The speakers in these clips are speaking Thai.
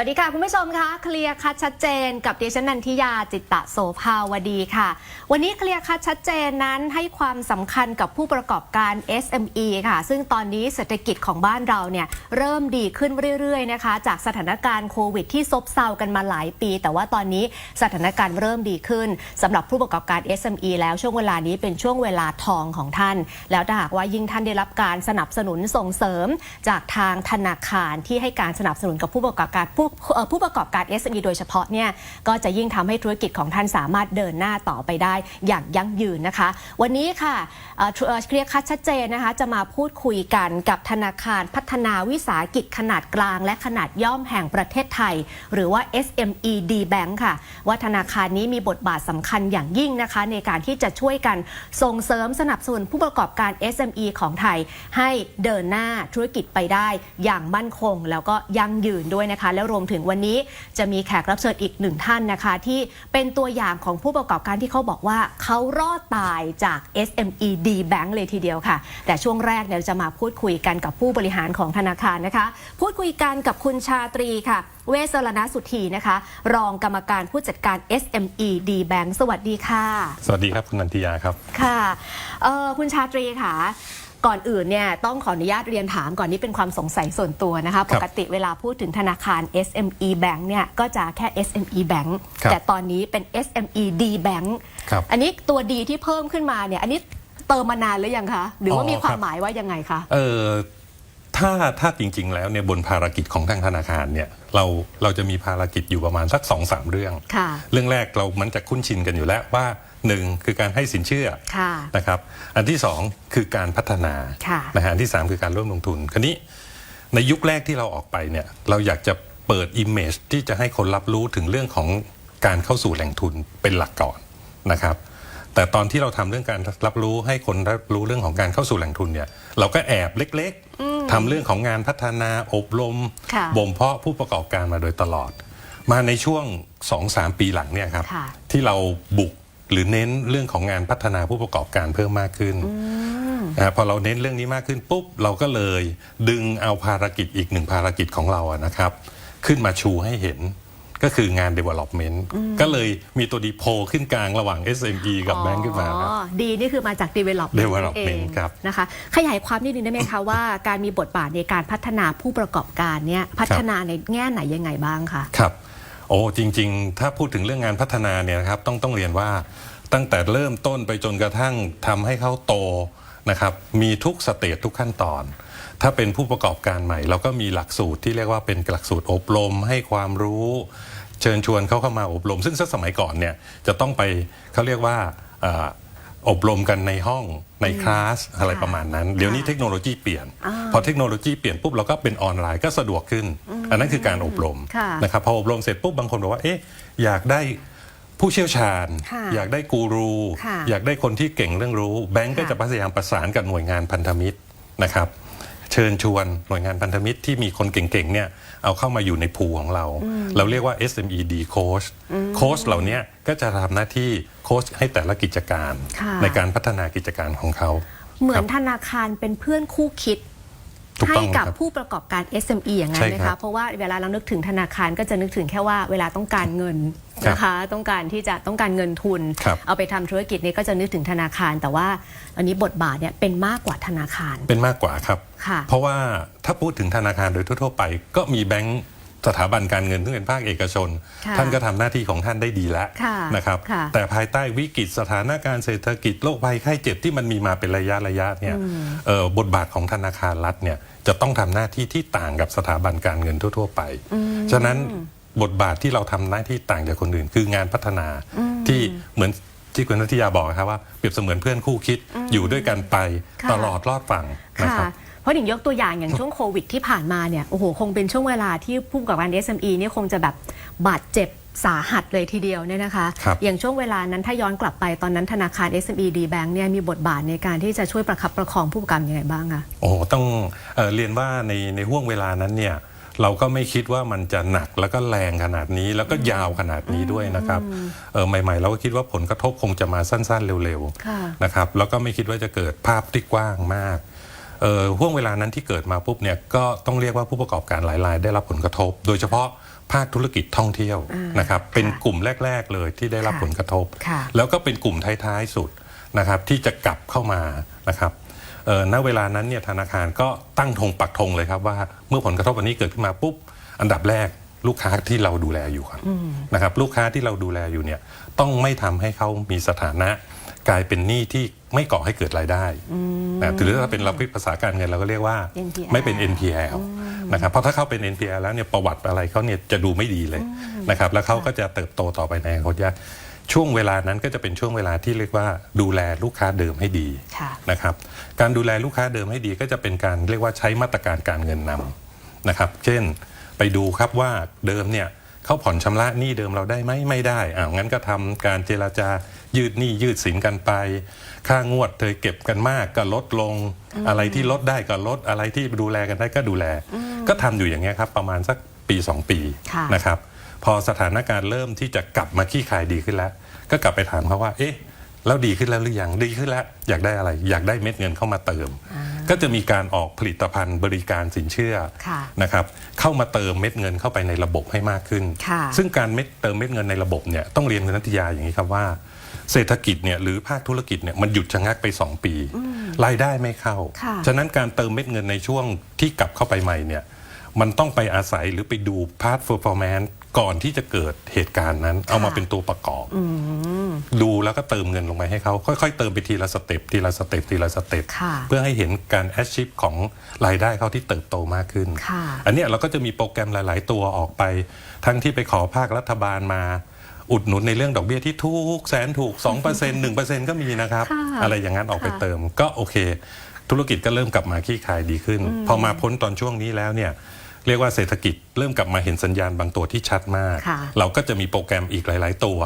วัสดีค่ะ คุณผู้ชมคะเคลียร์คัดชัดเจน กับดิฉันนันทิยาจิตตะโสภาวดีค่ะ วันนี้เคลียร์คัดชัดเจนนั้นให้ความสำคัญกับผู้ประกอบการ SME ค่ะ ซึ่งตอนนี้เศรษฐกิจของบ้านเราเนี่ยเริ่มดีขึ้นเรื่อยๆนะคะ จากสถานการณ์โควิดที่ซบเซากันมาหลายปี แต่ว่าตอนนี้สถานการณ์เริ่มดีขึ้นสำหรับผู้ประกอบการ SME แล้วช่วงเวลานี้เป็นช่วงเวลาทองของท่าน แล้วถ้าหากว่ายิ่งท่านได้รับการสนับสนุนส่งเสริม จากทางธนาคารที่ให้การสนับสนุนกับผู้ประกอบการผู้ผู้ประกอบการ SME โดยเฉพาะเนี่ยก็จะยิ่งทำให้ธุรกิจของท่านสามารถเดินหน้าต่อไปได้อย่างยั่งยืนนะคะ วันนี้ค่ะเอ่อเอ่อเคลียร์คัดชัดเจนนะคะ จะมาพูดคุยกันกับธนาคารพัฒนาวิสาหกิจขนาดกลาง และขนาดย่อมแห่งประเทศไทย หรือว่า SME D Bank ค่ะ ว่าธนาคารนี้มีบทบาทสำคัญอย่างยิ่งนะคะ ในการที่จะช่วยกันส่งเสริมสนับสนุนผู้ประกอบการ SME ของไทย ให้เดินหน้าธุรกิจไปได้อย่างมั่นคง แล้วก็ยั่งยืนด้วยนะคะแล้วรวมถึงวันนี้จะมีแขกรับเชิญอีกหนึ่งท่านนะคะ ที่เป็นตัวอย่างของผู้ประกอบการที่เขาบอกว่าเขารอดตายจาก SME D Bank เลยทีเดียวค่ะ แต่ช่วงแรกเนี่ยจะมาพูดคุยกันกับผู้บริหารของธนาคารนะคะ พูดคุยกันกับคุณชาตรีค่ะ เวสรณสุธีนะคะ รองกรรมการผู้จัดการ SME D Bank สวัสดีค่ะ สวัสดีครับคุณนันทิยาครับค่ะเอ่อคุณชาตรีค่ะ ก่อนอื่นเนี่ยต้องขออนุญาตเรียนถามก่อนนี่เป็นความสงสัยส่วนตัวนะคะคปรับกติเวลาพูดถึงธนาคาร SME Bank เนี่ยก็จะแค่ SME Bank ครับแต่ตอนนี้เป็น SME D Bank ครับอันนี้ตัว D ที่เพิ่มขึ้นมาเนี่ย อันนี้เติมมานานหรือยังคะ หรือว่าอ๋อมีควาครัมบหมายว่ายังไงคะเออถ้าถ้าจริง ๆ แล้วเนี่ยบนภารกิจของทางธนาคารเนี่ยเราเราจะมีภารกิจอยู่ประมาณสัก2อสเรื่องค่ะเรื่องแรกเรามันจะคุ้นชินกันอยู่แล้วว่า หนึ่งคือการให้สินเชื่อค่ะนะครับอันที่สองคือการพัฒนาค่ะนะฮะอันที่สามคือการร่วมลงทุนคราวนี้ในยุคแรกที่เราออกไปเนี่ยเราอยากจะเปิดอิมเมจที่จะให้คนรับรู้ถึงเรื่องของการเข้าสู่แหล่งทุนเป็นหลักก่อนนะครับ แต่ตอนที่เราทำเรื่องการรับรู้ให้คนรับรู้เรื่องของการเข้าสู่แหล่งทุนเนี่ยเราก็แอบเล็กๆทำเรื่องของงานพัฒนาอบรมค่ะบ่มเพาะผู้ประกอบการมาโดยตลอด มาในช่วง 2-3 ปีหลังเนี่ยครับค่ะที่เราบุก หรือเน้นเรื่องของงานพัฒนาผู้ประกอบการเพิ่มมากขึ้นนะพอเราเน้นเรื่องนี้มากขึ้นปุ๊บเราก็เลยดึงเอาภารกิจอีกหนึ่งภารกิจของเราอะนะครับ ขึ้นมาชูให้เห็นก็คืองาน development ก็เลยมีตัวดีโพลขึ้นกลางระหว่าง SME กับแบงก์ขึ้นมาครับอ๋อดีนี่คือมาจาก development development นั่นเองครับนะคะขยายความนิดนึงได้ไหมคะว่าการมีบทบาทในการพัฒนาผู้ประกอบการเนี่ยพัฒนาในแง่ไหนยังไงบ้างคะครับ โอ้จริง ๆ ถ้าพูดถึงเรื่องงานพัฒนาเนี่ยนะครับต้องต้องเรียนว่าตั้งแต่เริ่มต้นไปจนกระทั่งทำให้เขาโตนะครับมีทุกสเตจทุกขั้นตอน ถ้าเป็นผู้ประกอบการใหม่ เราก็มีหลักสูตรที่เรียกว่าเป็นหลักสูตรอบรมให้ความรู้ เชิญชวนเขาเข้ามาอบรม ซึ่งสมัยก่อนเนี่ยจะต้องไปเขาเรียกว่า อ่ออบรมกันในห้องในคลาสอะไรประมาณนั้น เดี๋ยวนี้เทคโนโลยีเปลี่ยนอ่าพอเทคโนโลยีเปลี่ยนปุ๊บเราก็เป็นออนไลน์ก็สะดวกขึ้น อันนั้นคือการอบรมค่ะนะครับพออบรมเสร็จปุ๊บบางคนบอกว่าเอ๊ะอยากได้ผู้เชี่ยวชาญค่ะอยากได้กูรูค่ะอยากได้คนที่เก่งเรื่องรู้ แบงก์ก็ค่ะจะพยายามประสานกับหน่วยงานพันธมิตรนะครับ เชิญชวนหน่วยงานพันธมิตรที่มีคนเก่งๆเนี่ยเอาเข้ามาอยู่ในภูของเรา เราเรียกว่า SMED coach โค้ชเหล่านี้ก็จะทำหน้าที่โค้ชให้แต่ละกิจการค่ะในการพัฒนากิจการของเขา เหมือนครับธนาคารเป็นเพื่อนคู่คิดถูก ให้ต้องกับครับผู้ประกอบการ SME อย่างนั้นใช่ไหมครัคะบเพราะว่าเวลาเรานึกถึงธนาคารก็จะนึกถึงแค่ว่าเวลาต้องการเงินครับนะคะต้องการที่จะต้องการเงินทุนครับเอาไปทำธุรกิจนี่ก็จะนึกถึงธนาคาร แต่ว่าอันนี้บทบาทเนี่ยเป็นมากกว่าธนาคารเป็นมากกว่าครับค่ะเพราะว่าถ้าพูดถึงธนาคารโดยทั่วๆไป ก็มีแบงก์ สถาบันการเงินซึ่งเป็นภาคเอกชนค่ะท่านก็ทำหน้าที่ของท่านได้ดีแล้วค่ะนะครับค่ะแต่ภายใต้วิกฤตสถานการณ์เศรษฐกิจโรคภัยไข้เจ็บที่มันมีมาเป็นระยะระยะเนี่ยเอ่อบทบาทของธนาคารรัฐเนี่ยจะต้องทำหน้าที่ที่ต่างกับสถาบันการเงินทั่ว ๆ ไป ฉะนั้นบทบาทที่เราทำหน้าที่ต่างจากคนอื่น คืองานพัฒนาที่เหมือนที่คุณนัทยาบอกครับว่าเปรียบเสมือนเพื่อนคู่คิดอยู่ด้วยกันไปค่ะตลอดรอดฝั่งนะค่ะครับเพ ราะหนิงยกตัวอย่างอย่างช่วงโควิดที่ผ่านมาเนี่ยโอ้โหคงเป็นช่วงเวลาที่ผู้ประกอบการ SME เนี่ยคงจะแบบบาดเจ็บสาหัสเลยทีเดียวเนี่ยนะคะครับอย่างช่วงเวลานั้นถ้าย้อนกลับไปตอนนั้นธนาคาร SME D Bank เนี่ยมีบทบาทในการที่จะช่วยประคับประคองผู้ประกอบการยังไงบ้างคะโอ้โหต้องเออเรียนว่าในในห่วงเวลานั้นเนี่ยเราก็ไม่คิดว่ามันจะหนักแล้วก็แรงขนาดนี้แล้วก็ยาวขนาดนี้ด้วยนะครับเออใหม่ๆ เราก็คิดว่าผลกระทบคงจะมาสั้นๆเร็วค่ะๆนะครับแล้วก็ไม่คิดว่าจะเกิดภาพที่กว้างมากเอ่อ ห่วงเวลานั้นที่เกิดมาปุ๊บเนี่ยก็ต้องเรียกว่าผู้ประกอบการหลายรายได้รับผลกระทบ โดยเฉพาะภาคธุรกิจท่องเที่ยวอ่านนะครับเป็นค่ะกลุ่มแรก ๆ เลยที่ได้รับค่ะผลกระทบค่ะแล้วก็เป็นกลุ่มท้ายๆสุดนะครับที่จะกลับเข้ามานะครับเอ่อณเวลานั้นเนี่ยธนาคารก็ตั้งธงปักธงเลยครับว่าเมื่อผลกระทบอันนี้เกิดขึ้นมาปุ๊บอันดับแรกลูกค้าที่เราดูแลอยู่ก่อนนะครับ ลูกค้าที่เราดูแลอยู่เนี่ยต้องไม่ทำให้เขามีสถานะ กลายเป็นหนี้ที่ไม่ก่อให้เกิดรายได้นะหรือถ้าเป็นเราพิภาษาการเงินเราก็เรียกว่า NPL ไม่เป็น NPL นะครับเพราะถ้าเขาเป็น NPL แล้วเนี่ยประวัติอะไรเขาเนี่ยจะดูไม่ดีเลยนะครับแล้วเขาก็จะเติบโตต่อไปในอนาคตยากช่วงเวลานั้นก็จะเป็นช่วงเวลาที่เรียกว่าดูแลลูกค้าเดิมให้ดีค่ะนะครับการดูแลลูกค้าเดิมให้ดีก็จะเป็นการเรียกว่าใช้มาตรการการเงินนำนะครับ เช่นไปดูครับว่าเดิมเนี่ยเขาผ่อนชำระหนี้เดิมเราได้ไหมไม่ได้อ้าวงั้นก็ทำการเจราจา ยืดหนี้ยืดสินกันไป ค่างวดเธอเก็บกันมากก็ลดลง อะไรที่ลดได้ก็ลด อะไรที่ดูแลกันได้ก็ดูแล ก็ทำอยู่อย่างเงี้ยครับ ประมาณสักปี 2 ปีค่ะนะครับ พอสถานการณ์เริ่มที่จะกลับมาขี้ขายดีขึ้นแล้ว ก็กลับไปถามเขาว่า เอ๊ะแล้วดีขึ้นแล้วหรือยังดีขึ้นแล้ว อยากได้อะไร อยากได้เม็ดเงินเข้ามาเติม ก็จะมีการออกผลิตภัณฑ์บริการสินเชื่อค่ะนะครับเข้ามาเติมเม็ดเงินเข้าไปในระบบให้มากขึ้นค่ะซึ่งการเม็ดเติมเม็ดเงินในระบบเนี่ยต้องเรียนคุณนัทยาอย่างนี้ครับว่า เศรษฐกิจเนี่ยหรือภาคธุรกิจเนี่ยมันหยุดชะงักไป 2 ปี รายได้ไม่เข้าค่ะฉะนั้นการเติมเม็ดเงินในช่วงที่กลับเข้าไปใหม่เนี่ยมันต้องไปอาศัยหรือไปดูพาร์ทเฟอร์ฟอร์แมนซ์ก่อนที่จะเกิดเหตุการณ์นั้น เอามาเป็นตัวประกอบดูแล้วก็เติมเงินลงไปให้เขาค่อยๆ เติมไปทีละสเต็ปทีละสเต็ปทีละสเต็ปค่ะเพื่อให้เห็นการแอชชิพของรายได้เขาที่เติบโตมากขึ้นค่ะอันเนี้ยเราก็จะมีโปรแกรมหลาย ๆ ตัวออกไป ทั้งที่ไปขอภาครัฐบาลมา อุดหนุนในเรื่องดอกเบี้ยที่ถูกแสนถูก 2% 1%ก็มีนะครับ ค่ะอะไรอย่างนั้นออกไปค่ะ เติม ก็โอเค ธุรกิจก็เริ่มกลับมาขี้ขายดีขึ้น พอมาพ้นตอนช่วงนี้แล้วเนี่ย เรียกว่าเศรษฐกิจเริ่มกลับมาเห็นสัญญาณบางตัวที่ชัดมากค่ะเราก็จะมีโปรแกรมอีกหลาย ๆ ตัว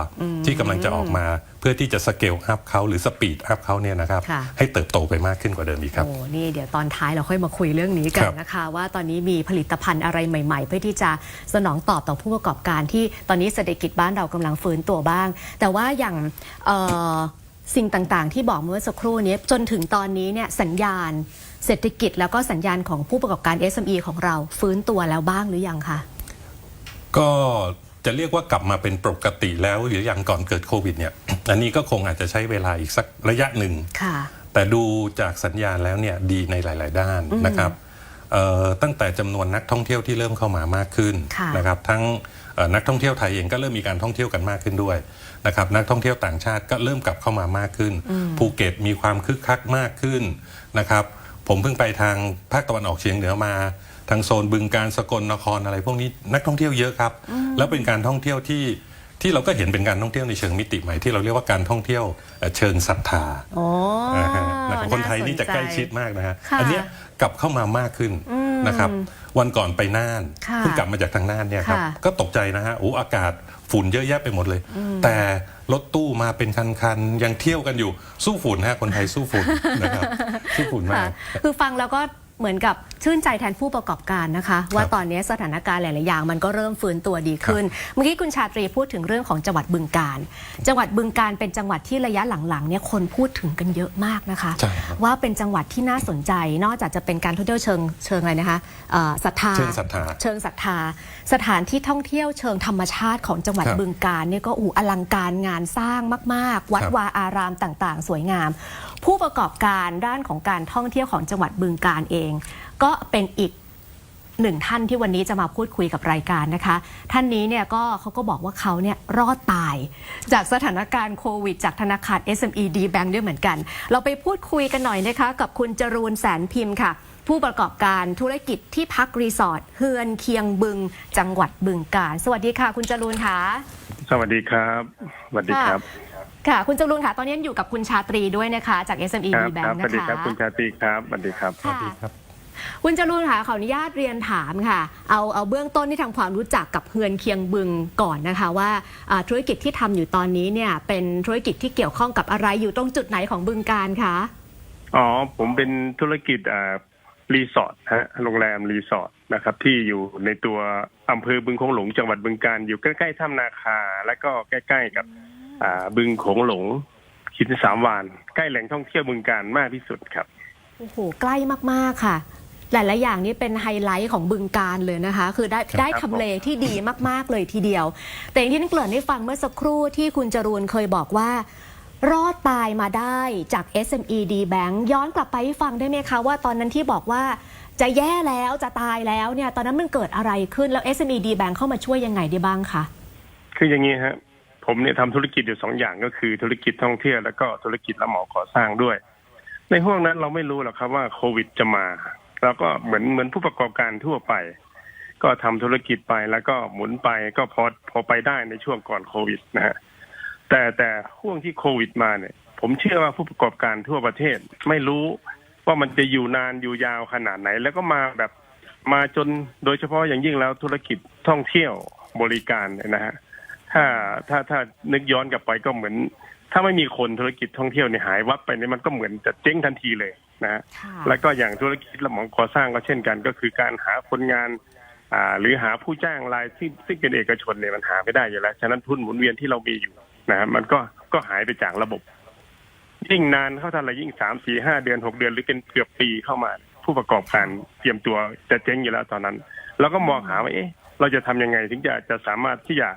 ที่กำลังจะออกมาเพื่อที่จะสเกลอัพเขาหรือสปีดอัพเขาเนี่ยนะครับค่ะให้เติบโตไปมากขึ้นกว่าเดิมอีกครับโอ้นี่เดี๋ยวตอนท้ายเราค่อยมาคุยเรื่องนี้กัคนรับนะคะ ว่าตอนนี้มีผลิตภัณฑ์อะไรใหม่ ๆ เพื่อที่จะสนองตอบต่อผู้ประกอบการที่ตอนนี้เศรษฐกิจบ้านเรากำลังฟื้นตัวบ้าง แต่ว่าอย่างเอ่อสิ่งต่างๆ ที่บอกเมื่อสักครู่นี้จนถึงตอนนี้เนี่ยสัญญาณ เศรษฐกิจแล้วก็สัญญาณของผู้ประกอบการ SME ของเราฟื้นตัวแล้วบ้างหรือยังคะก็จะเรียกว่ากลับมาเป็นปกติแล้วหรืออย่างก่อนเกิดโควิดเนี่ยอันนี้ก็คงอาจจะใช้เวลาอีกสักระยะหนึ่งค่ะ แต่ดูจากสัญญาณแล้วเนี่ยดีในหลาย ๆ ด้านนะครับเอ่อตั้งแต่จำนวนนักท่องเที่ยวที่เริ่มเข้ามามากขึ้นค่ะนะครับทั้งเอ่อนักท่องเที่ยวไทยเองก็เริ่มมีการท่องเที่ยวกันมากขึ้นด้วยนะครับนักท่องเที่ยวต่างชาติก็เริ่มกลับเข้ามามากขึ้น ภูเก็ตมีความคึกคักมากขึ้นนะครับ ผมเพิ่งไปทางภาคตะวันออกเฉียงเหนือมา ทางโซนบึงการสกลนครอะไร พวกนี้นักท่องเที่ยวเยอะครับ แล้วเป็นการท่องเที่ยวที่ที่เราก็เห็นเป็นการท่องเที่ยวในเชิงมิติใหม่ที่เราเรียกว่าการท่องเที่ยวเอ่อเชิงศรัทธาโอ้นะฮะนะครับคนไทยนี่จะใกล้ชิดมากนะฮะค่ะอันเนี้ยกลับเข้ามามากขึ้น นะครับ วันก่อนไปน่านค่ะเพิ่งกลับมาจากทางน่านเนี่ยครับค่ะก็ตกใจนะฮะโอ้อากาศฝุ่นเยอะแยะไปหมดเลย แต่รถตู้มาเป็นคันๆยังเที่ยวกันอยู่สู้ฝุ่นฮะคนไทยสู้ฝุ่นนะครับสู้ฝุ่นมาค่ะกคือฟังแล้วก็ เหมือนกับชื่นใจแทนผู้ประกอบการนะคะ ว่าตอนนี้สถานการณ์หลาย ๆ อย่าง มันก็เริ่มฟื้นตัวดีขึ้น เมื่อกี้คุณชาตรีพูดถึงเรื่องของจังหวัดบึงการ จังหวัดบึงการเป็นจังหวัดที่ระยะหลัง ๆ เนี่ยคนพูดถึงกันเยอะมากนะคะใช่ครับว่าเป็นจังหวัดที่น่าสนใจ นอกจากจะเป็นการท่องเที่ยวเชิงเชิงอะไรนะคะเอ่อศรัทธาเชิงศรัทธาเชิงศรัทธา สถานที่ท่องเที่ยวเชิงธรรมชาติของจังหวัดครับบึงการเนี่ยก็อูอลังการงานสร้างมาก ๆ วัดครับวาอารามต่าง ๆ สวยงาม ผู้ประกอบการด้านของการท่องเที่ยวของจังหวัดบึงการเอง ก็เป็นอีกหนึ่งท่านที่วันนี้จะมาพูดคุยกับรายการนะคะ ท่านนี้เนี่ยก็เขาก็บอกว่าเขาเนี่ยรอดตาย จากสถานการณ์โควิด จากธนาคาร SME D Bank ด้วยเหมือนกัน เราไปพูดคุยกันหน่อยนะคะ กับคุณจรูนแสนพิมพ์ค่ะ ผู้ประกอบการธุรกิจที่พักรีสอร์ทเฮือนเคียงบึง จังหวัดบึงการสวัสดีค่ะ คุณจรูนค่ะ สวัสดีครับ สวัสดีครับ ค่ะ คุณจรูนค่ะ ตอนนี้อยู่กับคุณชาตรีด้วยนะคะ จาก SME ครั D ค Bank สวัสดีนะครับคะคุณชาตรีครับ สวัสดีครับ ค่ะครับคุณจรูนค่ะขออนุญาตเรียนถามค่ะ เอาเอาเบื้องต้นที่ทำความรู้จักกับเฮือนเคียงบึงก่อนนะคะ ว่าอ่าธุรกิจที่ทำอยู่ตอนนี้เนี่ย เป็นธุรกิจที่เกี่ยวข้องกับอะไรอยู่ตรงจุดไหนของบึงการคะอ๋อ ผมเป็นธุรกิจอ่ารีสอร์ทฮะ โรงแรมรีสอร์ทนะครับ ที่อยู่ในตัวอำเภอบึงโขงหลงจังหวัดบึงการ อยู่ใกล้ๆถ้ำนาคา และก็ใกล้ ๆ กับอ่า บึงโขงหลงหินสามวาน ใกล้แหล่งท่องเที่ยวบึงการมากที่สุดครับโอ้โหใกล้มากๆค่ะ หลายๆอย่างนี่เป็นไฮไลท์ของบึงการเลยนะคะ คือได้ครับได้ทำเลที่ดีมากๆเลยทีเดียว แต่อย่างที่นักเกลื่อนได้ฟังเมื่อสักครู่ที่คุณจรูนเคยบอกว่า รอดตายมาได้จาก SME D Bank ย้อนกลับไปให้ฟังได้ไหมคะว่าตอนนั้นที่บอกว่าจะแย่แล้วจะตายแล้วเนี่ย ตอนนั้นมันเกิดอะไรขึ้นแล้ว SME D Bank เข้ามาช่วยยังไงได้บ้างคะคืออย่างนี้ฮะ ผมเนี่ยทำธุรกิจอยู่สองอย่างก็คือธุรกิจท่องเที่ยวแล้วก็ธุรกิจรับเหมาก่อสร้างด้วย ในห่วงนั้นเราไม่รู้หรอกครับว่าโควิดจะมาเราก็เหมือนเหมือนผู้ประกอบการทั่วไป ก็ทำธุรกิจไปแล้วก็หมุนไปก็พอพอไปได้ในช่วงก่อนโควิดนะฮะแต่แต่ห่วงที่โควิดมาเนี่ย ผมเชื่อว่าผู้ประกอบการทั่วประเทศไม่รู้ว่ามันจะอยู่นานอยู่ยาวขนาดไหน แล้วก็มาแบบมาจนโดยเฉพาะอย่างยิ่งแล้วธุรกิจท่องเที่ยวบริการนะฮะ ถ้าถ้าถ้านึกย้อนกลับไปก็เหมือน ถ้าไม่มีคนธุรกิจท่องเที่ยวเนี่ยหายวับไปเนี่ยมันก็เหมือนจะเจ๊งทันทีเลยนะฮะค่ะแล้วก็อย่างธุรกิจรับเหมาก่อสร้างก็เช่นกัน ก็คือการหาคนงานอ่าหรือหาผู้จ้างรายที่ซึ่งเป็นเอกชนเนี่ยมันหาไม่ได้อยู่แล้ว ฉะนั้นทุนหมุนเวียนที่เรามีอยู่นะฮะมันก็ก็หายไปจากระบบ ยิ่งนานเข้าทันละยิ่งสามสี่ห้าเดือนหกเดือนหรือเป็นเกือบปีเข้ามา ผู้ประกอบการเตรียมตัวจะเจ๊งอยู่แล้วตอนนั้น แล้วก็มองหาว่าเอ๊ะ เราจะทำยังไงถึงจะจะสามารถที่จะ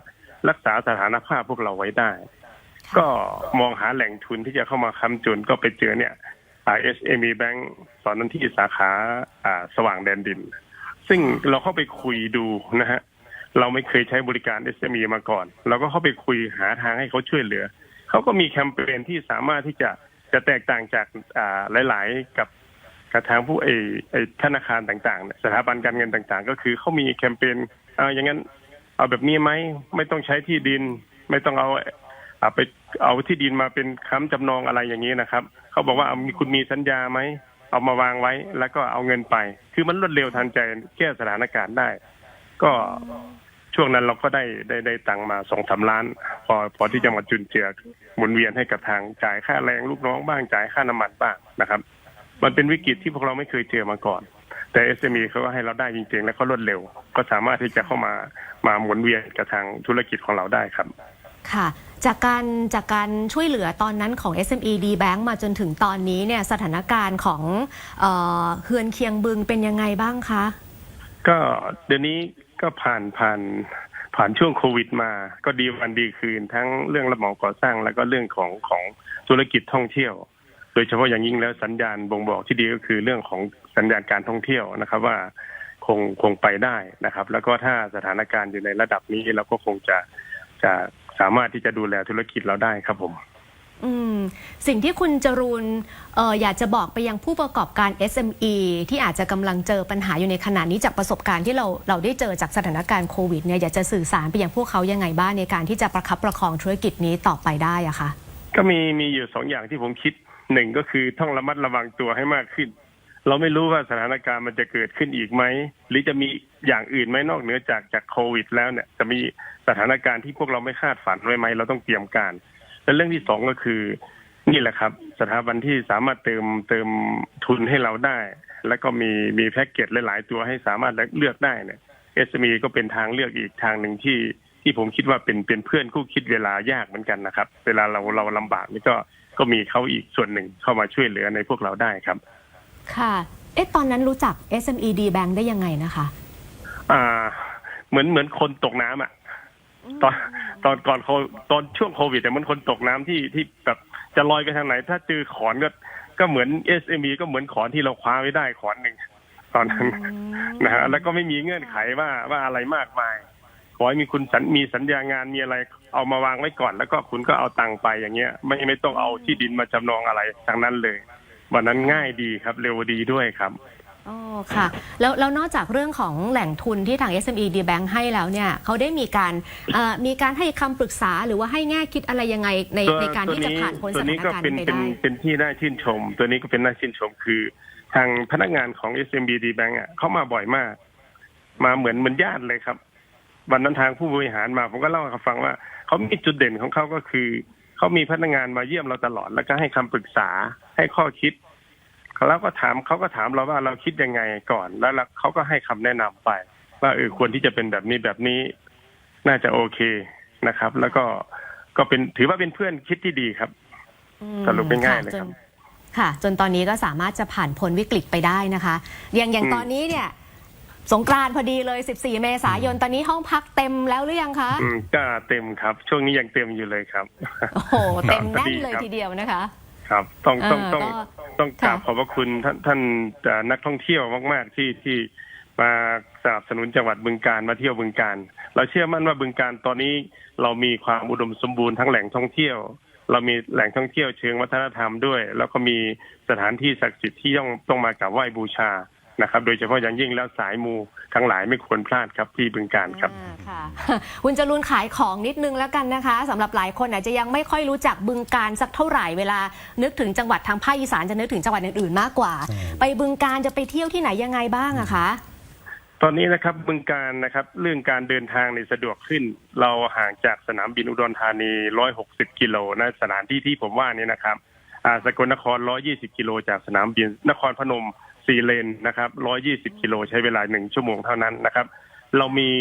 รักษาสถานภาพพวกเราไว้ได้ ก็มองหาแหล่งทุนที่จะเข้ามาค้ำจุนก็ไปเจอเนี่ย SME Bank ตอนนั้นที่สาขาอ่าสว่างแดนดิน ซึ่งเราเข้าไปคุยดูนะฮะเราไม่เคยใช้บริการ SME มาก่อน เราก็เข้าไปคุยหาทางให้เขาช่วยเหลือ เขาก็มีแคมเปญที่สามารถที่จะจะแตกต่างจากอ่าหลาย ๆ กับกับทางผู้ไอไอธนาคารต่างๆเนี่ยสถาบันการเงินต่าง ๆ ก็คือเขามีแคมเปญเอ่าอย่างนั้น เอาแบบนี้ไหมไม่ต้องใช้ที่ดิน ไม่ต้องเอาเอาไปเอาที่ดินมาเป็นค้ำจำนองอะไรอย่างนี้นะครับ เขาบอกว่าเอามีคุณมีสัญญาไหมเอามาวางไว้แล้วก็เอาเงินไป คือมันรวดเร็วทันใจแก้สถานการณ์ได้ ก็ช่วงนั้นเราก็ได้ได้ได้ตังมาสองสาล้าน พอพอที่จะมาจุนเจือหมุนเวียนให้กับทางจ่ายค่าแรงลูกน้องบ้างจ่ายค่าน้ำมันบ้างนะครับ มันเป็นวิกฤตที่พวกเราไม่เคยเจอมาก่อน แต่ SME เขาก็ให้เราได้จริงๆ และก็รวดเร็ว ก็สามารถที่จะเข้ามามาหมุนเวียนกับทางธุรกิจของเราได้ครับ ค่ะ จากการจากการช่วยเหลือตอนนั้นของ SME D Bank มาจนถึงตอนนี้เนี่ยสถานการณ์ของเอ่อเฮือนเคียงบึงเป็นยังไงบ้างคะ ก็เดี๋ยวนี้ก็ผ่านผ่านผ่านช่วงโควิดมาก็ดีวันดีคืนทั้งเรื่องรับเหมาก่อสร้างแล้วก็เรื่องของของธุรกิจท่องเที่ยว โดยเฉพาะอย่างยิ่งแล้วสัญญาณบ่งบอกที่ดีก็คือเรื่องของ สัญญาณการท่องเที่ยวนะครับว่าคงคงไปได้นะครับ แล้วก็ถ้าสถานการณ์อยู่ในระดับนี้เราก็คงจะจะสามารถที่จะดูแลธุรกิจเราได้ครับผมอืมสิ่งที่คุณจรูนเอออยากจะบอกไปยังผู้ประกอบการ SME ที่อาจจะกำลังเจอปัญหาอยู่ในขณะนี้จากประสบการณ์ที่เราเราได้เจอจากสถานการณ์โควิดเนี่ยอยากจะสื่อสารไปยังพวกเขายังไงบ้างในการที่จะประคับประคองธุรกิจนี้ต่อไปได้อะคะก็มีมีอยู่สองอย่างที่ผมคิดหนึ่งก็คือต้องระมัดระวังตัวให้มากขึ้น เราไม่รู้ว่าสถานการณ์มันจะเกิดขึ้นอีกไหม หรือจะมีอย่างอื่นไหมนอกเหนือจากจากโควิด แล้วเนี่ย จะมีสถานการณ์ที่พวกเราไม่คาดฝันไว้ไหม เราต้องเตรียมการ และเรื่องที่สองก็คือ นี่แหละครับ สถาบันที่สามารถเติมเติมทุนให้เราได้ แล้วก็มีมีแพ็กเกจหลาย ๆ ตัวให้สามารถเลือกได้เนี่ย SME ก็เป็นทางเลือกอีกทางหนึ่งที่ที่ผมคิดว่าเป็นเป็นเพื่อนคู่คิดเวลายากเหมือนกันนะครับ เวลาเราเราลำบากนี่ก็ก็มีเขาอีกส่วนหนึ่งเข้ามาช่วยเหลือในพวกเราได้ครับ ค่ะ เอ๊ะ ตอนนั้นรู้จัก SME D Bank ได้ยังไงนะคะ อ่า เหมือนเหมือนคนตกน้ำอะ ตอนตอนก่อนโคตอนช่วงโควิดแต่ยเหมันคนตกน้ำที่ที่แบบจะลอยไปทางไหน ถ้าเจอขอนก็ก็เหมือน SME ก็เหมือนขอนที่เราคว้าไว้ได้ขอนหนึ่งตอนนั้นนะฮะแล้วก็ไม่มีเงื่อนไขว่าว่าอะไรมากมาย ขอให้มีคุณสัญมีสัญญางานมีอะไรเอามาวางไว้ก่อน แล้วก็คุณก็เอาตังค์ไปอย่างเงี้ย ไม่ไม่ต้องเอาที่ดินมาจำนองอะไรทางนั้นเลย วันนั้นง่ายดีครับ เร็วดีด้วยครับ อ๋อค่ะ แล้วแล้วนอกจากเรื่องของแหล่งทุนที่ทาง SME D Bank ให้แล้วเนี่ยเขาได้มีการเอ่อมีการให้คำปรึกษาหรือว่าให้แง่คิดอะไรยังไงในตัวในการที่จะผ่านพ้นตัสวถานี้นก็การณ์เป็นไปเป็นได้เป็นที่น่าชื่นชม ตัวนี้ก็เป็นน่าชื่นชมคือ ทางพนักงานของ SMBD Bank อะเขามาบ่อยมาก มาเหมือนเหมือนญาติเลยครับ วันนั้นทางผู้บริหารมา ผมก็เล่าให้เขาฟังว่าเขามีจุดเด่นของเขาก็คือเขามีพนักงานมาเยี่ยมเราตลอดแล้วก็ให้คำปรึกษา ให้ข้อคิดแล้วก็ถามเขาก็ถามเราว่าเราคิดยังไงก่อน แล้วเขาก็ให้คำแนะนำไป ว่าเออควรที่จะเป็นแบบนี้แบบนี้ น่าจะโอเคนะครับ แล้วก็ก็เป็นถือว่าเป็นเพื่อนคิดที่ดีครับอืมสรุปง่ายๆค่ะเลยจครันบค่ะ จนตอนนี้ก็สามารถจะผ่านพ้นวิกฤตไปได้นะคะอย่างอย่างอืมตอนนี้เนี่ย สงกรานต์พอดีเลย 14 เมษายน ตอนนี้ห้องพักเต็มแล้วหรือยังคะอืมก็เต็มครับ ช่วงนี้ยังเต็มอยู่เลยครับ โอ้โหเต็มแน่นเลยครับทีเดียวนะคะ ครับต้องต้องเออต้องก็ต้องกราบค่ะ ขอบพระคุณท่านท่านเอ่อนักท่องเที่ยวมาก ๆ ที่ที่มาสนับสนุนจังหวัดบึงการมาเที่ยวบึงการ เราเชื่อมั่นว่าบึงการตอนนี้เรามีความอุดมสมบูรณ์ทั้งแหล่งท่องเที่ยว เรามีแหล่งท่องเที่ยวเชิงวัฒนธรรมด้วย แล้วก็มีสถานที่ศักดิ์สิทธิ์ที่ต้องต้องมากราบไหว้บูชา นะครับ โดยเฉพาะอย่างยิ่งแล้วสายมูทั้งหลายไม่ควรพลาดครับที่บึงการครับ อ่าค่ะ คุณจรูนขายของนิดนึงแล้วกันนะคะสำหรับหลายคนอาจจะยังไม่ค่อยรู้จักบึงการสักเท่าไหร่เวลา นึกถึงจังหวัดทางภาคอีสานจะนึกถึงจังหวัดอื่นๆมากกว่าไปบึงการจะไปเที่ยวที่ไหนยังไงบ้างอะคะ ตอนนี้นะครับบึงการนะครับเรื่องการเดินทางในสะดวกขึ้น เราห่างจากสนามบินอุดรธานี 160 กิโลนะสถานที่ที่ผมว่านี่นะครับอ่าสกลนคร 120 กิโลจากสนามบินนครพนม 4เลนนะครับ120กิโลใช้เวลาหนึ่งชั่วโมงเท่านั้นนะครับ เรามี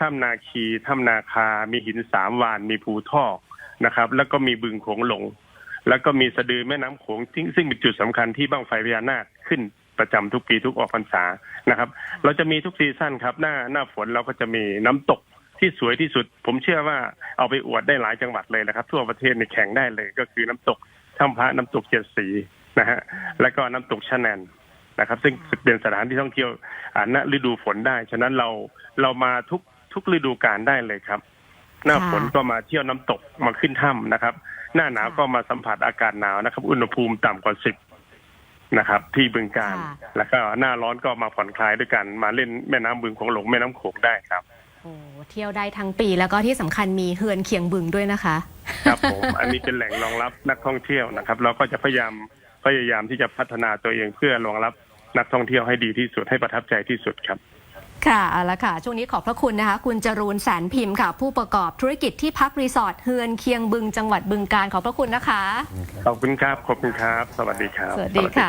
ถ้ำนาคีถ้ำนาคา มีหินสามวาน มีภูทอกนะครับ แล้วก็มีบึงโขงหลง แล้วก็มีสะดือแม่น้ำโขงซึ่งเป็นจุดสำคัญที่บ้างไฟพญานาคขึ้นประจำทุกปีทุกออกพรรษานะครับ เราจะมีทุกซีซั่นครับหน้าหน้าฝนเราก็จะมีน้ำตกที่สวยที่สุด ผมเชื่อว่าเอาไปอวดได้หลายจังหวัดเลยนะครับ ทั่วประเทศในแข่งได้เลยก็คือน้ำตกถ้ำพระน้ำตกเจ็ดสีนะฮะแล้วก็น้ำตกชะแนน นะครับ ซึ่งเป็นสถานที่ท่องเที่ยวอ่าณฤดูฝนได้ ฉะนั้นเราเรามาทุกทุกฤดูกาลได้เลยครับ หน้าฝนก็มาเที่ยวน้ำตกมาขึ้นถ้ำนะครับ หน้าหนาวก็มาสัมผัสอากาศหนาวนะครับ อุณหภูมิต่ำกว่าสิบนะครับ ที่บึงการค่ะแล้วก็หน้าร้อนก็มาผ่อนคลายด้วยกันมาเล่นแม่น้ำบึงของหลงแม่น้ำโขงได้ครับโอ้เที่ยวได้ทั้งปีแล้วก็ที่สำคัญมีเฮือนเคียงบึงด้วยนะคะ ครับผมอันนี้เป็นแหล่งรองรับนักท่องเที่ยวนะครับ เราก็จะพยายามพยายามที่จะพัฒนาตัวเองเพื่อรองรับ นักท่องเที่ยวให้ดีที่สุดให้ประทับใจที่สุดครับ ค่ะเอาละค่ะ ช่วงนี้ขอบพระคุณนะคะ คุณจรูนแสนพิมพ์ค่ะ ผู้ประกอบธุรกิจที่พักรีสอร์ทเฮือนเคียงบึงจังหวัดบึงการขอบพระคุณนะคะ ขอบคุณครับขอบคุณครับ สวัสดีครับ สวัสดีค่ะ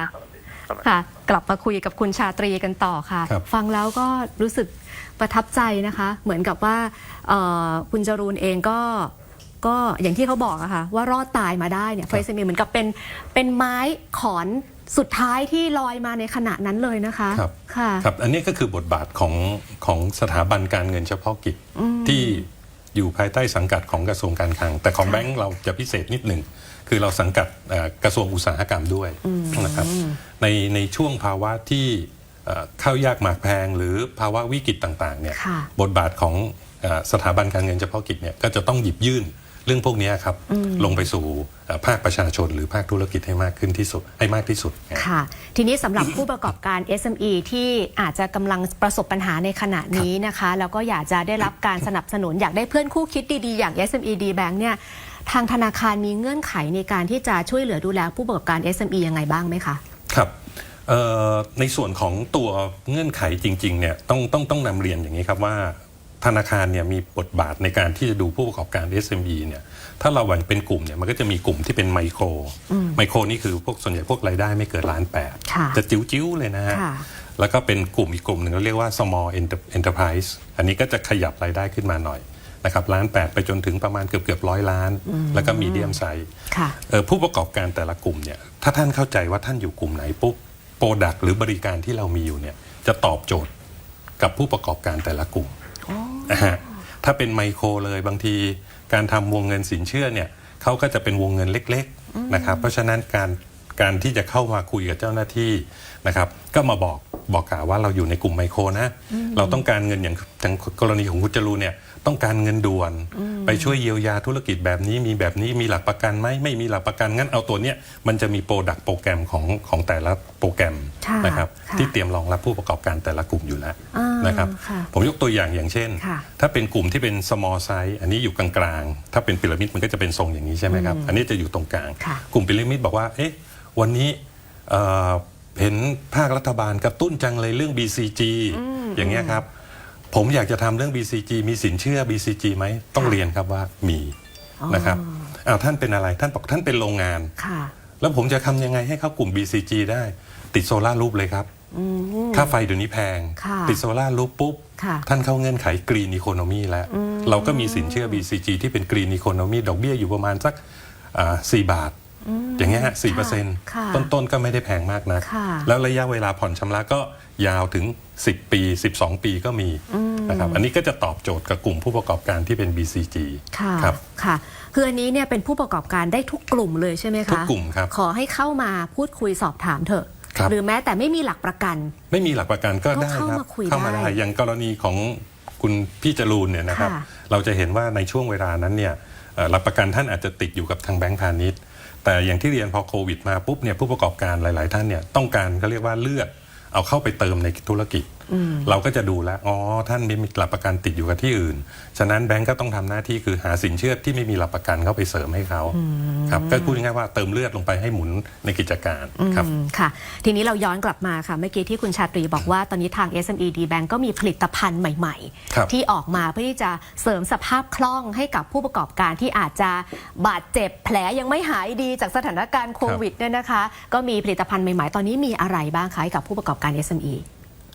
สวัสดีค่ะ กลับมาคุยกับคุณชาตรีกันต่อค่ะ ครับ ฟังแล้วก็รู้สึกประทับใจนะคะ เหมือนกับว่าเอ่อคุณจรูนเองก็ก็อย่างที่เขาบอกอะค่ะว่ารอดตายมาได้เนี่ยไฟสมีเหมือนกับเป็นเป็นไม้ขอน สุดท้ายที่ลอยมาในขณะนั้นเลยนะคะครับค่ะ ครับอันนี้ก็คือบทบาทของของสถาบันการเงินเฉพาะกิจที่อยู่ภายใต้สังกัดของกระทรวงการคลัง แต่ของค่ะแบงก์เราจะพิเศษนิดหนึ่งคือเราสังกัดเอ่อกระทรวงอุตสาหกรรมด้วยนะครับในในช่วงภาวะที่เอ่อข้าวยากหมากแพงหรือภาวะวิกฤตต่างๆเนี่ยค่ะบทบาทของเอ่อสถาบันการเงินเฉพาะกิจเนี่ยก็จะต้องหยิบยื่น เรื่องพวกนี้ครับลงไปสู่เอ่อภาคประชาชนหรือภาคธุรกิจให้มากขึ้นที่สุดให้มากที่สุดค่ะ ทีนี้สำหรับผู้ประกอบการ SME ที่อาจจะกำลังประสบปัญหาในขณะนี้นะคะ แล้วก็อยากจะได้รับการสนับสนุน อยากได้เพื่อนคู่คิดดีๆ อย่าง SME D Bank เนี่ยทางธนาคารมีเงื่อนไขในการที่จะช่วยเหลือดูแลผู้ประกอบการ SME ยังไงบ้างไหมคะ ครับเอ่อในส่วนของตัวเงื่อนไขจริงๆเนี่ยต้องต้องต้องนำเรียนอย่างนี้ครับว่า ธนาคารเนี่ยมีบทบาทในการที่จะดูผู้ประกอบการ SME เนี่ยถ้าเราแบ่งเป็นกลุ่มเนี่ยมันก็จะมีกลุ่มที่เป็นไมโคร ไมโครนี่คือพวกส่วนใหญ่พวกรายได้ไม่เกินล้านแปดค่ะจะจิ้วๆเลยนะฮะค่ะแล้วก็เป็นกลุ่มอีกกลุ่มหนึ่งเราเรียกว่า small enter- enterprise อันนี้ก็จะขยับรายได้ขึ้นมาหน่อยนะครับล้านแปดไปจนถึงประมาณเกือบเกือบร้อยล้าน แล้วก็มีเดียมไซส์ค่ะเอ่อผู้ประกอบการแต่ละกลุ่มเนี่ยถ้าท่านเข้าใจว่าท่านอยู่กลุ่มไหนปุ๊บโปรดักหรือบริการที่เรามีอยู่เนี่ยจะตอบโจทย์กับผู้ประกอบการแต่ละกลุ่มนะฮะ ถ้าเป็นไมโครเลยบางทีการทำวงเงินสินเชื่อเนี่ยเขาก็จะเป็นวงเงินเล็กๆนะครับเพราะฉะนั้นการการที่จะเข้ามาคุยกับเจ้าหน้าที่นะครับ ก็มาบอกบอกกล่าวว่าเราอยู่ในกลุ่มไมโครนะ เราต้องการเงินอย่างอย่างกรณีของคุณจรูเนี่ย ต้องการเงินด่วน ไปช่วยเยียวยาธุรกิจแบบนี้มีแบบนี้มีหลักประกันไหมไม่มีหลักประกันงั้นเอาตัวเนี้ยมันจะมีโปรดักโปรแกรมของของแต่ละโปรแกรมค่ะนะครับค่ะที่เตรียมรองรับผู้ประกอบการแต่ละกลุ่มอยู่แล้วอ่านนะครับค่ะผมยกตัวอย่างอย่างเช่นค่ะถ้าเป็นกลุ่มที่เป็น small size อันนี้อยู่กลางๆ ถ้าเป็นพีระมิดมันก็จะเป็นทรงอย่างนี้ใช่ไหมครับอันนี้จะอยู่ตรงกลางค่ะกลุ่มพีระมิดบอกว่าเอ๊ะวันนี้เอ่อเห็นภาครัฐบาลกระตุ้นจังเลยเรื่อง BCG อย่างเงี้ยครับ ผมอยากจะทำเรื่อง BCG มีสินเชื่อ BCG ไหมต้องเรียนครับว่ามีอ๋อนะครับอ้าวท่านเป็นอะไรท่านบอกท่านเป็นโรงงานค่ะ แล้วผมจะทำยังไงให้เข้ากลุ่ม BCG ได้ ติดโซลาร์รูปเลยครับอืมค่าไฟเดี๋ยวนี้แพงค่ะติดโซลาร์รูปปุ๊บค่ะท่านเข้าเงื่อนไขกรีนอีโคโนมีแล้ว เราก็มีสินเชื่อ BCG ที่เป็นกรีนอีโคโนมีดอกเบี้ยอยู่ประมาณสักอ่า4บาท อย่างเงี้ยฮะสี่เปอร์เซ็นต์ค่ะต้นๆก็ไม่ได้แพงมากนะค่ะแล้วระยะเวลาผ่อนชำระก็ยาวถึง 10 ปี 12 ปีก็มีนะครับอันนี้ก็จะตอบโจทย์กับกลุ่มผู้ประกอบการที่เป็น BCG ค่ะครับค่ะคืออันนี้เนี่ยเป็นผู้ประกอบการได้ทุกกลุ่มเลยใช่ไหมคะทุกกลุ่มครับขอให้เข้ามาพูดคุยสอบถามเถอะครับหรือแม้แต่ไม่มีหลักประกัน ไม่มีหลักประกันก็ก็ได้เข้าครับมาคุยเข้ามาได้ได้อย่างกรณีของคุณพี่จรูนเนี่ยนะครับค่ะเราจะเห็นว่าในช่วงเวลานั้นเนี่ยเอ่อหลักประกันท่านอาจจะติดอยู่กับทางแบงก์พาณิชย์ แต่อย่างที่เรียนพอโควิดมาปุ๊บเนี่ยผู้ประกอบการหลาย ๆ ท่านเนี่ยต้องการเขาเรียกว่าเลือดเอาเข้าไปเติมในธุรกิจ เราก็จะดูแลวอ๋อท่านมีหลักประกันติดอยู่กับที่อื่น ฉะนั้นแบงก์ก็ต้องทำหน้าที่คือหาสินเชื่อที่ไม่มีหลักประกันเข้าไปเสริมให้เขาครับก็พูดง่ายๆว่าเติมเลือดลงไปให้หมุนในกิจการครับอืมค่ะ ทีนี้เราย้อนกลับมาค่ะเมื่อกี้ที่คุณชาตรีบอกว่าตอนนี้ทาง SME D Bank ก็มีผลิตภัณฑ์ใหม่ครับๆที่ออกมาเพื่อที่จะเสริมสภาพคล่องให้กับผู้ประกอบการที่อาจจะบาดเจ็บแผลยังไม่หายดีจากสถานการณ์โควิดเนี่ยนะคะ ก็มีผลิตภัณฑ์ใหม่ๆ ตอนนี้มีอะไรบ้างคะให้กับผู้ประกอบการ SME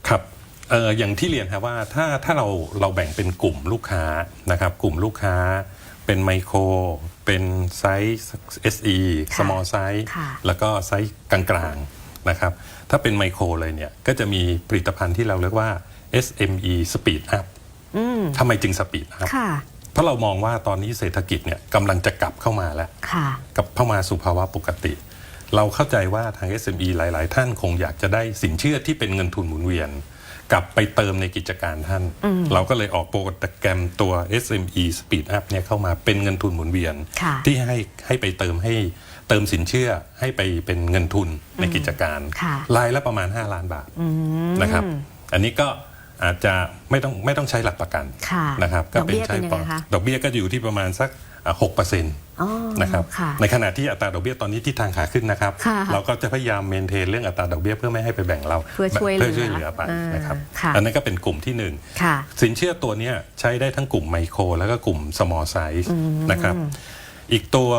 ครับ เอ่ออย่างที่เรียนครับว่าถ้าถ้าเราเราแบ่งเป็นกลุ่มลูกค้านะครับ กลุ่มลูกค้าเป็นไมโคร เป็นไซส์ SE ค่ะ small size ค่ะ แล้วก็ไซส์กลางๆนะครับถ้าเป็นไมโครเลยเนี่ย ก็จะมีผลิตภัณฑ์ที่เราเรียกว่า SME Speed Up อืมทำไมจึง Speed Up ค่ะ เพราะเรามองว่าตอนนี้เศรษฐกิจเนี่ยกำลังจะกลับเข้ามาแล้ว ค่ะ กลับเข้ามาสู่ภาวะปกติ เราเข้าใจว่าทาง SME หลาย ๆ ท่านคงอยากจะได้สินเชื่อที่เป็นเงินทุนหมุนเวียน กลับไปเติมในกิจการท่าน เราก็เลยออกโปรแกรมตัว SME Speed Up เนี่ยเข้ามาเป็นเงินทุนหมุนเวียนค่ะที่ให้ให้ไปเติมให้เติมสินเชื่อให้ไปเป็นเงินทุนในกิจการค่ะรายละประมาณ 5 ล้านบาทนะครับ อันนี้ก็อาจจะไม่ต้องไม่ต้องใช้หลักประกันค่ะนะครับ ก็เป็นดอกเบี้ยใช้เป็นยังไงคะดอกเบี้ยก็จะอยู่ที่ประมาณสัก หกเปอร์เซ็นต์อ๋อนะครับค่ะในขณะที่อัตราดอกเบี้ยตอนนี้ที่ทางขาขึ้นนะครับค่ะเราก็จะพยายามเมนเทนเรื่องอัตราดอกเบี้ยเพื่อไม่ให้ไปแบ่งเราเพื่อช่วยเหลือเพื่อช่วยเหลือไปนะครับอ่าค่ะอันนั้นก็เป็นกลุ่มที่หนึ่งค่ะสินเชื่อตัวเนี้ยใช้ได้ทั้งกลุ่มไมโคร แล้วก็กลุ่ม small size นะครับอีกตัว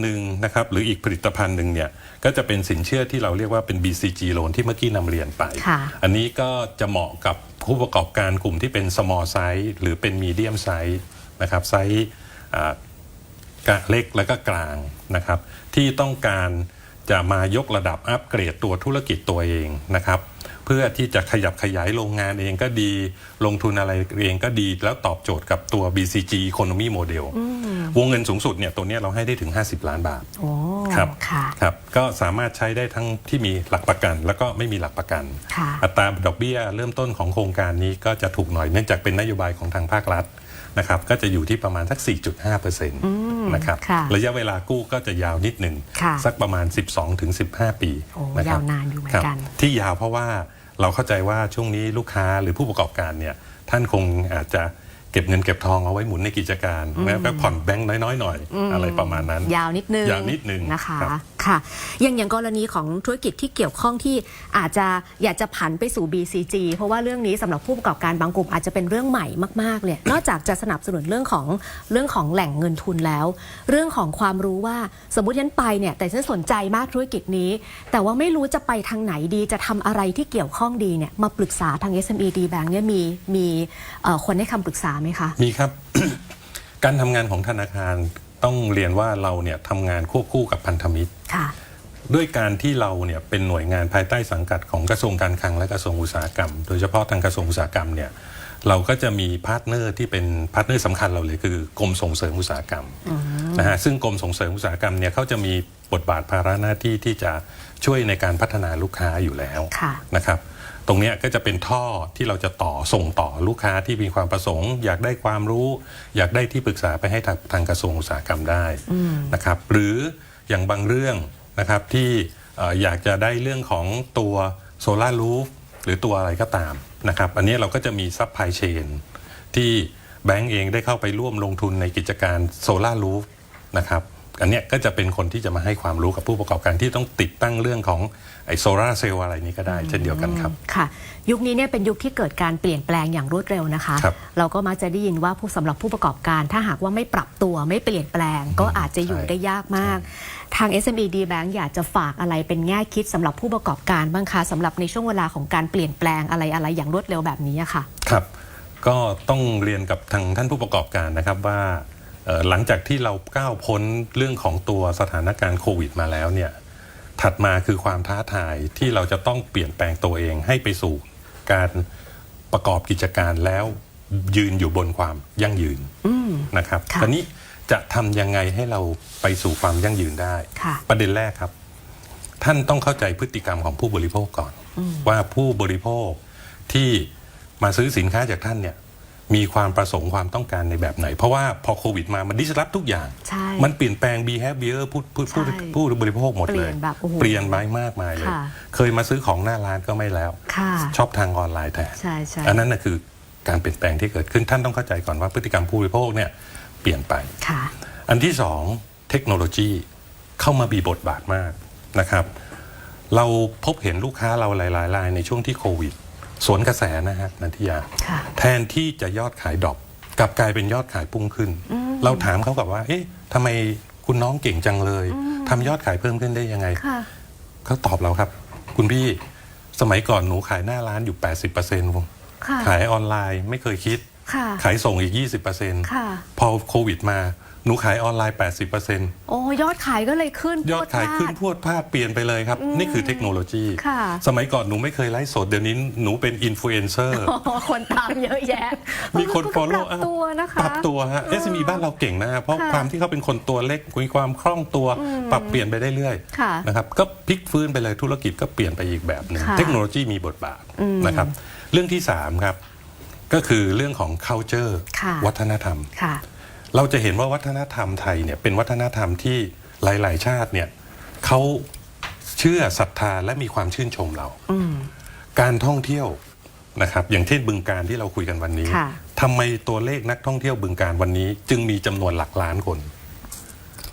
หนึ่งนะครับหรืออีกผลิตภัณฑ์หนึ่งเนี่ยก็จะเป็นสินเชื่อที่เราเรียกว่าเป็น BCG loan ที่เมื่อกี้นำเรียนไปค่ะอันนี้ก็จะเหมาะกับผู้ประกอบการกลุ่มที่เป็น small size หรือเป็น medium size นะครับไซส์อ่ากะ เล็กแล้วก็กลางนะครับ ที่ต้องการจะมายกระดับอัปเกรดตัวธุรกิจตัวเองนะครับ เพื่อที่จะขยับขยายโรงงานเองก็ดี ลงทุนอะไรเองก็ดี แล้วตอบโจทย์กับตัว BCG Economy Model วงเงินสูงสุดเนี่ยตัวเนี้ยเราให้ได้ถึง 50 ล้านบาทโอ้ครับค่ะครับก็สามารถใช้ได้ทั้งที่มีหลักประกัน แล้วก็ไม่มีหลักประกันค่ะอัตราดอกเบี้ยเริ่มต้นของโครงการนี้ก็จะถูกหน่อยเนื่องจากเป็นนโยบายของทางภาครัฐ นะครับก็จะอยู่ที่ประมาณสัก 4.5%นะครับค่ะระยะเวลากู้ก็จะยาวนิดหนึ่งค่ะสักประมาณ 12-15 ปีโอ้ะครับยาวนานอยู่เหมือนครับกัน ที่ยาวเพราะว่าเราเข้าใจว่าช่วงนี้ลูกค้าหรือผู้ประกอบการเนี่ยท่านคงอาจจะ เก็บเงินเก็บทองเอาไว้หมุนในกิจการแล้วก็ผ่อนแบงค์น้อยๆหน่อย อะไรประมาณนั้น ยาวนิดนึงยาวนิดนึงนะคะครับค่ะอย่างอย่างกรณีของธุรกิจที่เกี่ยวข้องที่อาจจะอยากจะผันไปสู่ BCG เพราะว่าเรื่องนี้สำหรับผู้ประกอบการบางกลุ่มอาจจะเป็นเรื่องใหม่มากๆเนี่ยนอกจากจะสนับสนุนเรื่องของเรื่องของแหล่งเงินทุนแล้ว เรื่องของความรู้ว่าสมมติฉันไปเนี่ยแต่ฉันสนใจมากธุรกิจนี้ แต่ว่าไม่รู้จะไปทางไหนดีจะทำอะไรที่เกี่ยวข้องดีเนี่ยมาปรึกษาทาง SME D Bank เนี่ยมีมีเอ่อคนให้คำปรึกษาไหมคะ มีครับ การทำงานของธนาคารต้องเรียนว่าเราเนี่ยทำงานควบคู่กับพันธมิตร ค่ะ ด้วยการที่เราเนี่ยเป็นหน่วยงานภายใต้สังกัดของกระทรวงการคลังและกระทรวงอุตสาหกรรม โดยเฉพาะทางกระทรวงอุตสาหกรรมเนี่ยเราก็จะมีพาร์ทเนอร์ที่เป็นพาร์ทเนอร์สำคัญเราเลยคือกรมส่งเสริมอุตสาหกรรมนะฮะซึ่งกรมส่งเสริมอุตสาหกรรมเนี่ยเขาจะมีบทบาทภาระหน้าที่ที่จะ ช่วยในการพัฒนาลูกค้าอยู่แล้วค่ะนะครับ ตรงเนี้ยก็จะเป็นท่อที่เราจะต่อส่งต่อลูกค้าที่มีความประสงค์ อยากได้ความรู้ อยากได้ที่ปรึกษาไปให้ทางทางกระทรวงอุตสาหกรรมได้นะครับ หรืออย่างบางเรื่องนะครับที่เอ่ออยากจะได้เรื่องของตัวโซลารูฟหรือตัวอะไรก็ตามนะครับ อันนี้เราก็จะมีซัพพลายเชนที่แบงก์เองได้เข้าไปร่วมลงทุนในกิจการโซลารูฟนะครับ อันเนี้ยก็จะเป็นคนที่จะมาให้ความรู้กับผู้ประกอบการที่ต้องติดตั้งเรื่องของไอโซลาเซลล์อะไรนี้ก็ได้ เช่นเดียวกันครับ ค่ะ ยุคนี้เนี่ยเป็นยุคที่เกิดการเปลี่ยนแปลงอย่างรวดเร็วนะคะ ครับเราก็มักจะได้ยินว่าผู้สำหรับผู้ประกอบการ ถ้าหากว่าไม่ปรับตัวไม่เปลี่ยนแปลง ก็อาจจะอยู่ใช่ได้ยากมาก ทาง SME D Bank อยากจะฝากอะไรเป็นแง่คิดสำหรับผู้ประกอบการบ้างคะสำหรับในช่วงเวลาของการเปลี่ยนแปลงอะไรอะไรอย่างรวดเร็วแบบนี้อะค่ะ ครับ ก็ต้องเรียนกับทางท่านผู้ประกอบการนะครับว่าเอ่อ หลังจากที่เราก้าวพ้นเรื่องของตัวสถานการณ์โควิดมาแล้วเนี่ยถัดมาคือความท้าทายที่เราจะต้องเปลี่ยนแปลงตัวเองให้ไปสู่การประกอบกิจการแล้วยืนอยู่บนความยั่งยืนนะครับค่ะตอนนี้จะทำยังไงให้เราไปสู่ความยั่งยืนได้ค่ะประเด็นแรกครับ ท่านต้องเข้าใจพฤติกรรมของผู้บริโภคก่อน ว่าผู้บริโภคที่มาซื้อสินค้าจากท่านเนี่ย มีความประสงค์ความต้องการในแบบไหน เพราะว่าพอโควิดมามันดิสรับทุกอย่าง ใช่ มันเปลี่ยนแปลง behavior ผู้ผู้ผู้ใช่ผู้บริโภคหมดเลย เปลี่ยนแบบโอ้โหเปลี่ยนไปมากมายเลย ค่ะ เคยมาซื้อของหน้าร้านก็ไม่แล้ว ค่ะ ชอบทางออนไลน์แทน ใช่ใช่ อันนั้นนะคือการเปลี่ยนแปลงที่เกิดขึ้นท่านต้องเข้าใจก่อนว่าพฤติกรรมผู้บริโภคเนี่ยเปลี่ยนไป ค่ะ อันที่สองเทคโนโลยีเข้ามามีบทบาทมากนะครับ เราพบเห็นลูกค้าเราหลายๆรายในช่วงที่โควิด สวนกระแสนะฮะนันทิยาค่ะแทนที่จะยอดขายดรอปกลับกลายเป็นยอดขายพุ่งขึ้น เราถามเขากับว่า เอ๊ะทำไมคุณน้องเก่งจังเลยทำยอดขายเพิ่มขึ้นได้ยังไงค่ะเขาตอบเราครับ คุณพี่สมัยก่อนหนูขายหน้าร้านอยู่ 80%ค่ะขายออนไลน์ไม่เคยคิดค่ะขายส่งอีก 20%ค่ะพอโควิดมา หนูขายออนไลน์ 80%โอ้ยอดขายก็เลยขึ้นยอดขายขึ้นพรวดพรวดพลาดเปลี่ยนไปเลยครับ นี่คือเทคโนโลยีค่ะสมัยก่อนหนูไม่เคยไลฟ์สดเดี๋ยวนี้หนูเป็นอินฟลูเอนเซอร์โอ้คนตามเยอะแยะ มีคนเออ follow ปรับตัวนะคะปรับตัวฮะ SME บ้านเราเก่งนะฮะเพราะค่ะความที่เขาเป็นคนตัวเล็กมีความคล่องตัวปรับเปลี่ยนไปได้เรื่อยค่ะนะครับก็พลิกฟื้นไปเลยธุรกิจก็เปลี่ยนไปอีกแบบหนึ่งค่ะเทคโนโลยีมีบทบาทนะครับเรื่องที่สามครับก็คือเรื่องของ culture ค่ะวัฒนธรรมค่ะ เราจะเห็นว่าวัฒนธรรมไทยเนี่ยเป็นวัฒนธรรมที่หลาย ๆ ชาติเนี่ยเขาเชื่อศรัทธาและมีความชื่นชมเราอืมการท่องเที่ยวนะครับอย่างเช่นบึงการที่เราคุยกันวันนี้ ค่ะทำไมตัวเลขนักท่องเที่ยวบึงการวันนี้ จึงมีจำนวนหลักล้านคน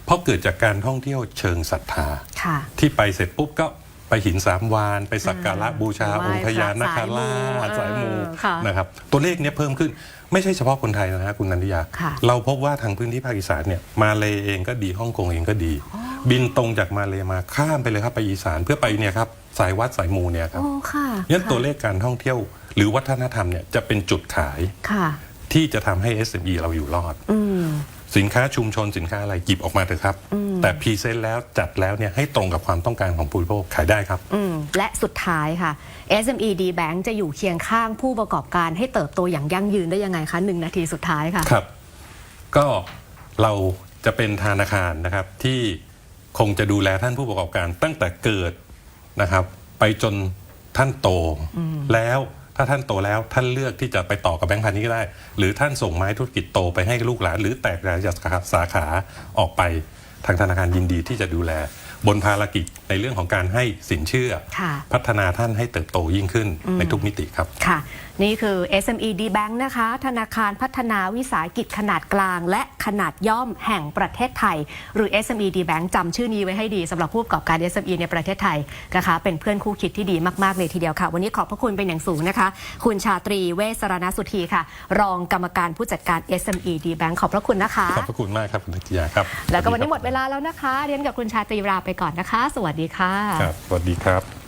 เพราะเกิดจากการท่องเที่ยวเชิงศรัทธา ค่ะ ที่ไปเสร็จปุ๊บก็ไปหินสามวาน ไปสักการะบูชาไหว้องค์พญานาคราชสาสายยมูมูเออค่ะ นะครับ ตัวเลขเนี้ยเพิ่มขึ้น ไม่ใช่เฉพาะคนไทยนะฮะคุณนันทิยา ค่ะเราพบว่าทางพื้นที่ภาคอีสานเนี่ยมาเลเองก็ดีฮ่องกงเองก็ดี บินตรงจากมาเลมาข้ามไปเลยครับไปอีสานเพื่อไปเนี่ยครับสายวัดสายมูเนี่ยครับ โอ้ค่ะงั้นค่ะตัวเลขการท่องเที่ยวหรือวัฒนธรรมเนี่ยจะเป็นจุดขายค่ะ ที่จะทำให้ SME เราอยู่รอด อืม สินค้าชุมชนสินค้าอะไรหยิบออกมาเถอะครับแต่พรีเซนต์แล้วจัดแล้วเนี่ยให้ตรงกับความต้องการของผู้บริโภคขายได้ครับ อืม และสุดท้ายค่ะ SME D Bank จะอยู่เคียงข้างผู้ประกอบการให้เติบโตอย่างยั่งยืนได้ยังไงคะหนึ่งนาทีสุดท้ายค่ะครับ ก็เราจะเป็นธนาคารนะครับที่คงจะดูแลท่านผู้ประกอบการตั้งแต่เกิดนะครับ ไปจนท่านโต แล้วถ้าท่านโตแล้วท่านเลือกที่จะไปต่อกับแบงก์พาณิชย์ก็ได้ หรือท่านส่งไม้ธุรกิจโตไปให้ลูกหลาน หรือแตกรายจากสาขาออกไปทางธนาคารยินดีที่จะดูแล บนภารกิจในเรื่องของการให้สินเชื่อค่ะพัฒนาท่านให้เติบโตยิ่งขึ้นในทุกมิติครับค่ะ นี่คือ SME D Bank นะคะ ธนาคารพัฒนาวิสาหกิจขนาดกลาง และขนาดย่อมแห่งประเทศไทย หรือ SME D Bank จำชื่อนี้ไว้ให้ดีสำหรับผู้ประกอบการ SME ในประเทศไทยนะคะ เป็นเพื่อนคู่คิดที่ดีมาก ๆ เลยทีเดียวค่ะ วันนี้ขอบพระคุณเป็นอย่างสูงนะคะ คุณชาตรีเวสรณสุธีค่ะ รองกรรมการผู้จัดการ SME D Bank ขอบพระคุณนะคะ ขอบพระคุณมากครับคุณนัทยาครับ แล้วก็วันนี้หมดเวลาแล้วนะคะเรียนกับคุณชาตรีลาไปก่อนนะคะ สวัสดีค่ะครับสวัสดีครับ